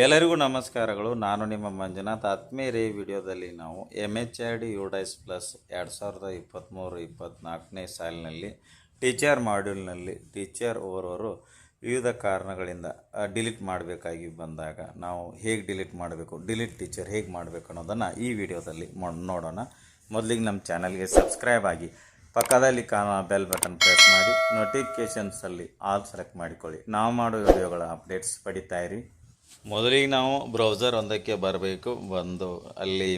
ಎಲ್ಲರಿಗೂ ನಮಸ್ಕಾರಗಳು. ನಾನು ನಿಮ್ಮ ಮಂಜುನಾಥ್. ಆತ್ಮೀಯರೇ ವಿಡಿಯೋದಲ್ಲಿ ನಾವು M H R D UDISE plus ಎರಡು ಸಾವಿರದ ಇಪ್ಪತ್ತ್ಮೂರು ಇಪ್ಪತ್ತ್ನಾಲ್ಕನೇ ಸಾಲಿನಲ್ಲಿ ಟೀಚರ್ ಮಾಡ್ಯೂಲ್ನಲ್ಲಿ ಟೀಚರ್ ಓರ್ವರು ವಿವಿಧ ಕಾರಣಗಳಿಂದ ಡಿಲೀಟ್ ಮಾಡಬೇಕಾಗಿ ಬಂದಾಗ ನಾವು ಹೇಗೆ ಡಿಲೀಟ್ ಮಾಡಬೇಕು, ಡಿಲೀಟ್ ಟೀಚರ್ ಹೇಗೆ ಮಾಡಬೇಕು ಅನ್ನೋದನ್ನು ಈ ವಿಡಿಯೋದಲ್ಲಿ ನೋಡೋಣ. ಮೊದಲಿಗೆ ನಮ್ಮ ಚಾನಲ್ಗೆ ಸಬ್ಸ್ಕ್ರೈಬ್ ಆಗಿ ಪಕ್ಕದಲ್ಲಿ ಕಾಣುವ ಬೆಲ್ ಬಟನ್ ಪ್ರೆಸ್ ಮಾಡಿ ನೋಟಿಫಿಕೇಷನ್ಸಲ್ಲಿ ಆಲ್ ಸೆಲೆಕ್ಟ್ ಮಾಡಿಕೊಳ್ಳಿ. ನಾವು ಮಾಡೋ ವಿಡಿಯೋಗಳ ಅಪ್ಡೇಟ್ಸ್ ಪಡಿತಾ ಇರಿ. ಮೊದಲಿಗೆ ನಾವು ಬ್ರೌಸರ್ ಒಂದಕ್ಕೆ ಬರಬೇಕು. ಬಂದು ಅಲ್ಲಿ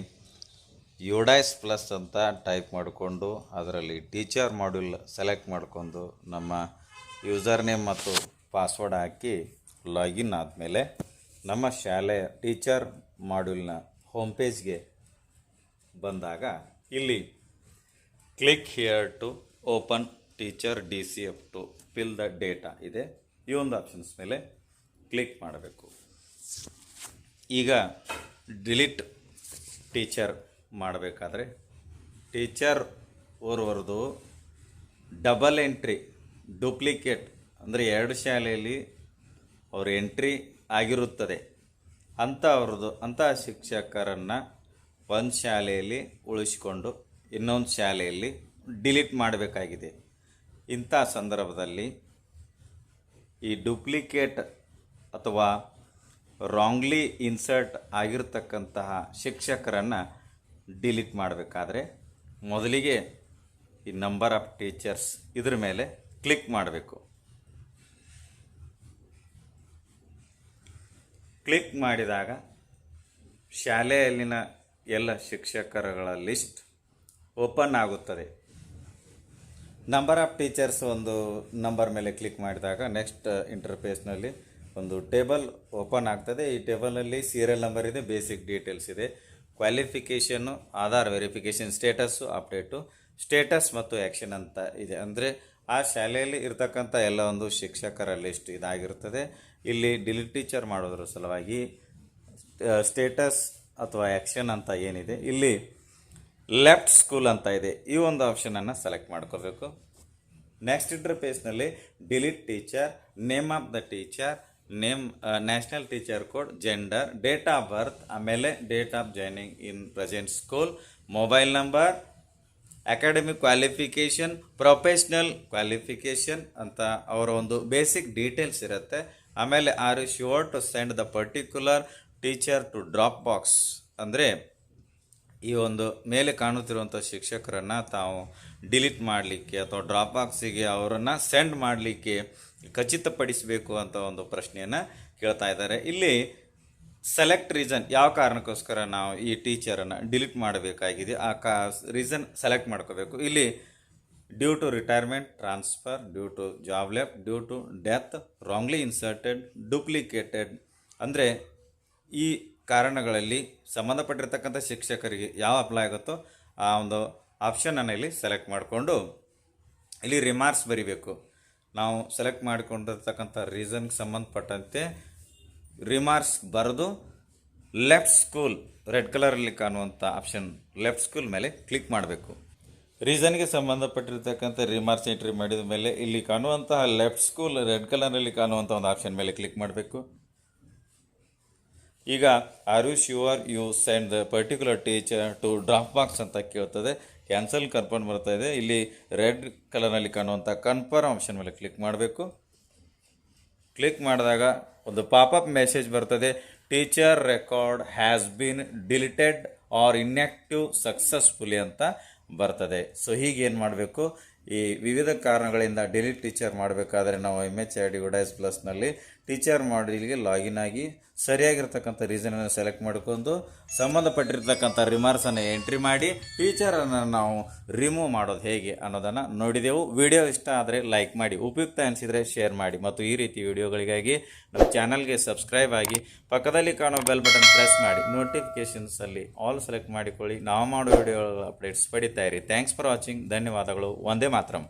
ಯುಡೈಸ್ ಪ್ಲಸ್ ಅಂತ ಟೈಪ್ ಮಾಡಿಕೊಂಡು, ಅದರಲ್ಲಿ ಟೀಚರ್ ಮಾಡ್ಯೂಲ್ ಸೆಲೆಕ್ಟ್ ಮಾಡಿಕೊಂಡು ನಮ್ಮ ಯೂಸರ್ ನೇಮ್ ಮತ್ತು ಪಾಸ್ವರ್ಡ್ ಹಾಕಿ ಲಾಗಿನ್ ಆದಮೇಲೆ ನಮ್ಮ ಶಾಲೆಯ ಟೀಚರ್ ಮಾಡ್ಯೂಲ್ನ ಹೋಮ್ ಪೇಜ್ಗೆ ಬಂದಾಗ ಇಲ್ಲಿ click here to open teacher D C F to fill the data ಇದೆ. ಈ ಒಂದು ಆಪ್ಷನ್ಸ್ ಮೇಲೆ ಕ್ಲಿಕ್ ಮಾಡಬೇಕು. ಈಗ ಡಿಲೀಟ್ ಟೀಚರ್ ಮಾಡಬೇಕಾದ್ರೆ ಟೀಚರ್ ಓರ್ವರ್ದು ಡಬಲ್ ಎಂಟ್ರಿ ಡೂಪ್ಲಿಕೇಟ್ ಅಂದರೆ ಎರಡು ಶಾಲೆಯಲ್ಲಿ ಅವ್ರ ಎಂಟ್ರಿ ಆಗಿರುತ್ತದೆ. ಅಂಥ ಅವ್ರದ್ದು ಅಂಥ ಶಿಕ್ಷಕರನ್ನು ಒಂದು ಶಾಲೆಯಲ್ಲಿ ಉಳಿಸಿಕೊಂಡು ಇನ್ನೊಂದು ಶಾಲೆಯಲ್ಲಿ ಡಿಲೀಟ್ ಮಾಡಬೇಕಾಗಿದೆ. ಇಂಥ ಸಂದರ್ಭದಲ್ಲಿ ಈ ಡೂಪ್ಲಿಕೇಟ್ ಅಥವಾ ರಾಂಗ್ಲಿ ಇನ್ಸರ್ಟ್ ಆಗಿರ್ತಕ್ಕಂತಹ ಶಿಕ್ಷಕರನ್ನು ಡಿಲೀಟ್ ಮಾಡಬೇಕಾದ್ರೆ ಮೊದಲಿಗೆ ಈ ನಂಬರ್ ಆಫ್ ಟೀಚರ್ಸ್ ಇದ್ರ ಮೇಲೆ ಕ್ಲಿಕ್ ಮಾಡಬೇಕು. ಕ್ಲಿಕ್ ಮಾಡಿದಾಗ ಶಾಲೆಯಲ್ಲಿನ ಎಲ್ಲ ಶಿಕ್ಷಕರುಗಳ ಲಿಸ್ಟ್ ಓಪನ್ ಆಗುತ್ತದೆ. ನಂಬರ್ ಆಫ್ ಟೀಚರ್ಸ್ ಒಂದು ನಂಬರ್ ಮೇಲೆ ಕ್ಲಿಕ್ ಮಾಡಿದಾಗ ನೆಕ್ಸ್ಟ್ ಇಂಟರ್ಫೇಸ್ನಲ್ಲಿ ಒಂದು ಟೇಬಲ್ ಓಪನ್ ಆಗ್ತದೆ. ಈ ಟೇಬಲಲ್ಲಿ ಸೀರಿಯಲ್ ನಂಬರ್ ಇದೆ ಬೇಸಿಕ್ ಡೀಟೇಲ್ಸ್ ಇದೆ. Qualification Aadhaar verification status update status ಮತ್ತು ಆ್ಯಕ್ಷನ್ ಅಂತ ಇದೆ. ಅಂದರೆ ಆ ಶಾಲೆಯಲ್ಲಿ ಇರತಕ್ಕಂಥ ಎಲ್ಲ ಒಂದು ಶಿಕ್ಷಕರ ಲಿಸ್ಟ್ ಇದಾಗಿರ್ತದೆ. ಇಲ್ಲಿ ಡಿಲೀಟ್ ಟೀಚರ್ ಮಾಡೋದ್ರ ಸಲುವಾಗಿ ಸ್ಟೇಟಸ್ ಅಥವಾ ಆ್ಯಕ್ಷನ್ ಅಂತ ಏನಿದೆ. ಇಲ್ಲಿ ಲೆಫ್ಟ್ ಸ್ಕೂಲ್ ಅಂತ ಇದೆ. ಈ ಒಂದು ಆಪ್ಷನನ್ನು ಸೆಲೆಕ್ಟ್ ಮಾಡ್ಕೋಬೇಕು. Next ಇಂಟರ್ಫೇಸ್ನಲ್ಲಿ delete teacher name of the teacher name national teacher code gender date of birth ಆಮೇಲೆ date of joining in present school mobile number academic qualification professional qualification ಅಂತ ಅವರ ಒಂದು ಬೇಸಿಕ್ ಡೀಟೇಲ್ಸ್ ಇರುತ್ತೆ. ಆಮೇಲೆ are you sure to send the particular teacher to drop box ಅಂದರೆ ಈ ಒಂದು ಮೇಲೆ ಕಾಣುತ್ತಿರುವಂಥ ಶಿಕ್ಷಕರನ್ನು ತಾವು ಡಿಲೀಟ್ ಮಾಡಲಿಕ್ಕೆ ಅಥವಾ ಡ್ರಾಪ್ ಬಾಕ್ಸಿಗೆ ಅವರನ್ನು ಸೆಂಡ್ ಮಾಡಲಿಕ್ಕೆ ಖಚಿತಪಡಿಸಬೇಕು ಅಂತ ಒಂದು ಪ್ರಶ್ನೆಯನ್ನು ಕೇಳ್ತಾ ಇದ್ದಾರೆ. ಇಲ್ಲಿ ಸೆಲೆಕ್ಟ್ ರೀಸನ್ ಯಾವ ಕಾರಣಕ್ಕೋಸ್ಕರ ನಾವು ಈ ಟೀಚರನ್ನು ಡಿಲೀಟ್ ಮಾಡಬೇಕಾಗಿದೆ? ಆ ಕಾ ರೀಸನ್ ಸೆಲೆಕ್ಟ್ ಮಾಡ್ಕೋಬೇಕು. ಇಲ್ಲಿ due to retirement transfer due to job left due to death wrongly inserted duplicated ಅಂದರೆ ಈ ಕಾರಣಗಳಲ್ಲಿ ಸಂಬಂಧಪಟ್ಟಿರ್ತಕ್ಕಂಥ ಶಿಕ್ಷಕರಿಗೆ ಯಾವ ಅಪ್ಲೈ ಆಗುತ್ತೋ ಆ ಒಂದು ಆಪ್ಷನನ್ನು ಇಲ್ಲಿ ಸೆಲೆಕ್ಟ್ ಮಾಡಿಕೊಂಡು ಇಲ್ಲಿ ರಿಮಾರ್ಕ್ಸ್ ಬರಿಬೇಕು. ನಾವು ಸೆಲೆಕ್ಟ್ ಮಾಡಿಕೊಂಡಿರ್ತಕ್ಕಂಥ ರೀಸನ್ಗೆ ಸಂಬಂಧಪಟ್ಟಂತೆ ರಿಮಾರ್ಕ್ಸ್ ಬರೆದು ಲೆಫ್ಟ್ ಸ್ಕೂಲ್ ರೆಡ್ ಕಲರಲ್ಲಿ ಕಾಣುವಂಥ ಆಪ್ಷನ್ ಲೆಫ್ಟ್ ಸ್ಕೂಲ್ ಮೇಲೆ ಕ್ಲಿಕ್ ಮಾಡಬೇಕು. ರೀಸನ್ಗೆ ಸಂಬಂಧಪಟ್ಟಿರ್ತಕ್ಕಂಥ ರಿಮಾರ್ಕ್ಸ್ ಎಂಟ್ರಿ ಮಾಡಿದ ಮೇಲೆ ಇಲ್ಲಿ ಕಾಣುವಂತಹ ಲೆಫ್ಟ್ ಸ್ಕೂಲ್ ರೆಡ್ ಕಲರಲ್ಲಿ ಕಾಣುವಂಥ ಒಂದು ಆಪ್ಷನ್ ಮೇಲೆ ಕ್ಲಿಕ್ ಮಾಡಬೇಕು. ಈಗ are you sure you send the particular teacher to drop box ಅಂತ ಕೇಳ್ತದೆ. ಕ್ಯಾನ್ಸಲ್ ಕನ್ಫರ್ಮ್ ಬರ್ತಾ ಇದೆ. ಇಲ್ಲಿ ರೆಡ್ ಕಲರ್ನಲ್ಲಿ ಕಾಣುವಂಥ ಕನ್ಫರ್ಮ್ ಆಪ್ಷನ್ ಮೇಲೆ ಕ್ಲಿಕ್ ಮಾಡಬೇಕು. ಕ್ಲಿಕ್ ಮಾಡಿದಾಗ ಒಂದು ಪಾಪಪ್ ಮೆಸೇಜ್ ಬರ್ತದೆ. Teacher record has been deleted or inactive successfully ಅಂತ ಬರ್ತದೆ. ಸೊ ಹೀಗೇನು ಮಾಡಬೇಕು? ಈ ವಿವಿಧ ಕಾರಣಗಳಿಂದ ಡಿಲೀಟ್ ಟೀಚರ್ ಮಾಡಬೇಕಾದ್ರೆ ನಾವು M H I D DISE ಪ್ಲಸ್ನಲ್ಲಿ teacher ಮಾಡಲಿಗೆ ಲಾಗಿನ್ ಆಗಿ ಸರಿಯಾಗಿರ್ತಕ್ಕಂಥ ರೀಸನನ್ನು ಸೆಲೆಕ್ಟ್ ಮಾಡ್ಕೊಂಡು ಸಂಬಂಧಪಟ್ಟಿರ್ತಕ್ಕಂಥ ರಿಮಾರ್ಕ್ಸನ್ನು ಎಂಟ್ರಿ ಮಾಡಿ ಟೀಚರನ್ನು ನಾವು ರಿಮೂವ್ ಮಾಡೋದು ಹೇಗೆ ಅನ್ನೋದನ್ನು ನೋಡಿದೆವು. ವಿಡಿಯೋ ಇಷ್ಟ ಆದರೆ ಲೈಕ್ ಮಾಡಿ, ಉಪಯುಕ್ತ ಅನಿಸಿದರೆ ಶೇರ್ ಮಾಡಿ ಮತ್ತು ಈ ರೀತಿ ವಿಡಿಯೋಗಳಿಗಾಗಿ ನಮ್ಮ ಚಾನಲ್ಗೆ ಸಬ್ಸ್ಕ್ರೈಬ್ ಆಗಿ ಪಕ್ಕದಲ್ಲಿ ಕಾಣೋ ಬೆಲ್ ಬಟನ್ ಪ್ರೆಸ್ ಮಾಡಿ. ನೋಟಿಫಿಕೇಷನ್ಸಲ್ಲಿ ಆಲ್ ಸೆಲೆಕ್ಟ್ ಮಾಡಿಕೊಳ್ಳಿ. ನಾವು ಮಾಡೋ ವಿಡಿಯೋಗಳ ಅಪ್ಡೇಟ್ಸ್ ಪಡಿತಾ ಇರಿ. ಥ್ಯಾಂಕ್ಸ್ ಫಾರ್ ವಾಚಿಂಗ್ ಧನ್ಯವಾದಗಳು. ಒಂದೇ మాత్రం.